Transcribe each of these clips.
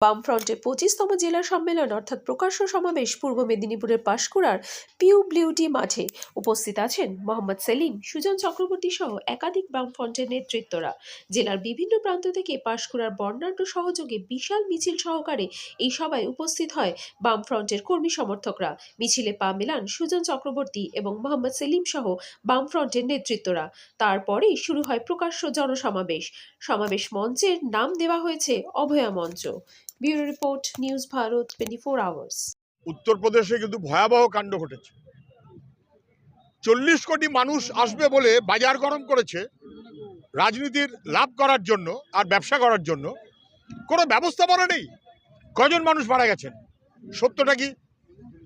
বামফ্রন্টের পঁচিশতম জেলা সম্মেলন অর্থাৎ প্রকাশ্য সমাবেশ পূর্ব মেদিনীপুরের পাশকুড়ার পিউ ব্লিউটি মাঠে উপস্থিত আছেন মোহাম্মদ সেলিম, সুজন চক্রবর্তী সহ একাধিক বামফ্রন্টের নেতৃত্বরা। জেলার বিভিন্ন প্রান্ত থেকে পাশকুড়ার বর্ণাঢ্য সহযোগে বিশাল মিছিল সহকারে এই সভায় উপস্থিত হয় বামফ্রন্টের কর্মী সমর্থকরা। মিছিলে পা মেলান সুজন চক্রবর্তী এবং মোহাম্মদ সেলিম সহ বামফ্রন্টের নেতৃত্বরা। তারপরেই শুরু হয় প্রকাশ্য জনসমাবেশ। সমাবেশ মঞ্চের নাম দেওয়া হয়েছে Abhaya Mancha. Bureau report, news Bharat twenty four hours উত্তরপ্রদেশে কিন্তু ভয়াবহ কাণ্ড ঘটেছে। চল্লিশ কোটি মানুষ আসবে বলে বাজার গরম করেছে। রাজনীতির লাভ করার জন্য আর ব্যবসা করার জন্য কোনো ব্যবস্থা ব্যবস্থাপনা নেই। কজন মানুষ মারা গেছেন? সত্যটা কি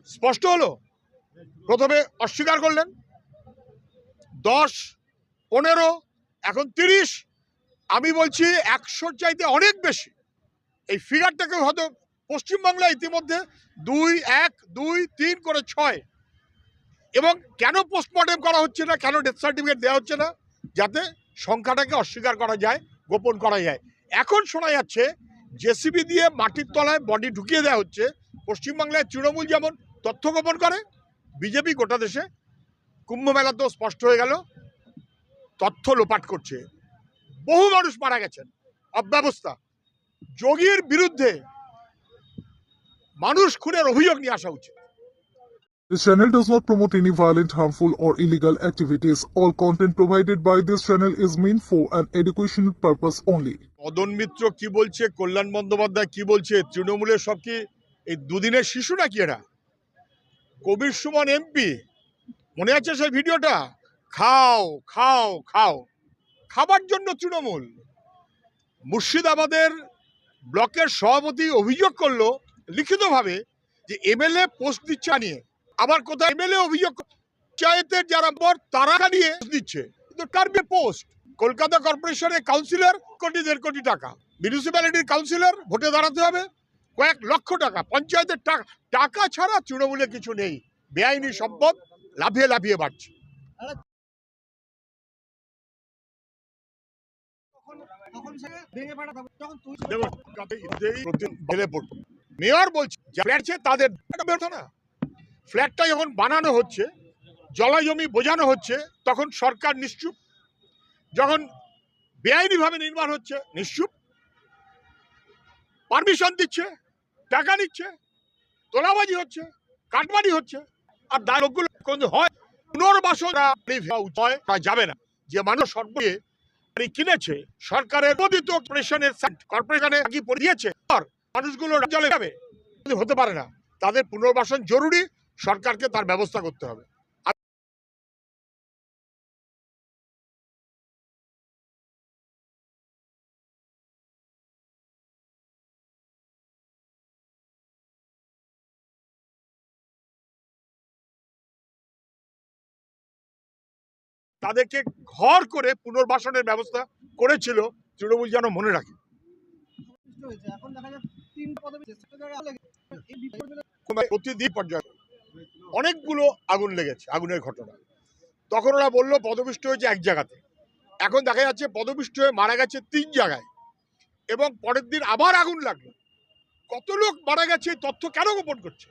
স্পষ্ট হলো? প্রথমে অস্বীকার করলেন। দশ, পনেরো, এখন তিরিশ। আমি বলছি একশোর চাইতে অনেক বেশি। এই ফিগারটাকে হয়তো পশ্চিমবাংলায় ইতিমধ্যে দুই, এক, দুই, তিন করে ছয়। এবং কেন পোস্টমর্টেম করা হচ্ছে না? কেন ডেথ সার্টিফিকেট দেওয়া হচ্ছে না? যাতে সংখ্যাটাকে অস্বীকার করা যায়, গোপন করা যায়। এখন শোনা যাচ্ছে, জেসিবি দিয়ে মাটির তলায় বডি ঢুকিয়ে দেওয়া হচ্ছে। পশ্চিমবাংলায় তৃণমূল যেমন তথ্য গোপন করে, বিজেপি গোটা দেশে কুম্ভ মেলা তো স্পষ্ট হয়ে গেল, তথ্য লোপাট করছে। বহু মানুষ মারা গেছেন। অব্যবস্থা। যোগীর বিরুদ্ধে মানুষ খুনের অভিযোগ নিয়ে আসা উচিত This channel does not promote any violent, harmful, or illegal activities. All content provided by this channel is meant for an educational purpose only. Madan Mitra কি বলছে কল্যাণ বন্দ্যোপাধ্যায় কি বলছে তৃণমূলের সব কি এই দুদিনের শিশু নাকি এরা কবির সুমন এমপি মনে আছে সেই ভিডিওটা খাও খাও খাও খাবার জন্য তৃণমূল মুর্শিদাবাদের ব্লকের সভাপতি অভিযোগ করল লিখিতভাবে যে এমএলএ পোস্ট দিচ্ছে নিয়ে। আবার কোথায়? এমএলএ অভিযোগ পঞ্চায়েতের যারা পর তারা নিয়ে দিচ্ছে। কিন্তু টার্মে পোস্ট? কলকাতা কর্পোরেশনের কাউন্সিলর, কোটি দেড় কোটি টাকা। মিউনিসিপ্যালিটির কাউন্সিলর, ভোটে দাঁড়াতে হবে। কয়েক লক্ষ টাকা, পঞ্চায়েতের টাকা টাকা ছাড়া তৃণমূলে কিছু নেই। বেআইনি সম্পদ লাফিয়ে লাফিয়ে বাড়ছে। মেয়র বলছে ফ্ল্যাট তাদের বেরোতো না। ফ্ল্যাটটা যখন বানানো হচ্ছে জলা জমি বোঝানো হচ্ছে তখন সরকার নিশ্চুপ। যখন বেআইনিভাবে নির্মাণ হচ্ছে নিশ্চুপ। পারমিশন দিচ্ছে টাকা নিচ্ছে তোলাবাজি হচ্ছে কাটমানি হচ্ছে। আর কিন্তু হয় পুনর্বাসন যাবে না। যে মানুষ সর্বে বাড়ি কিনেছে সরকারের অনুমোদিত কর্পোরেশনের কর্পোরেশনে পড়িয়েছে। আর মানুষগুলো জলে যাবে, হতে পারে না। তাদের পুনর্বাসন জরুরি, সরকারকে তার ব্যবস্থা করতে হবে। তাদেরকে ঘর করে পুনর্বাসনের ব্যবস্থা করেছিল তৃণমূল যেন মনে রাখে। প্রতিদিন পর্যায়ে অনেকগুলো আগুন লেগেছে, আগুনের ঘটনা। তখন ওরা বলল, পদপিষ্ট হয়েছে এক জায়গাতে। এখন দেখা যাচ্ছে পদপিষ্ট হয়ে মারা গেছে তিন জায়গায়। এবং পরের দিন আবার আগুন লাগল। কত লোক মারা গেছে তথ্য কেন গোপন করছে?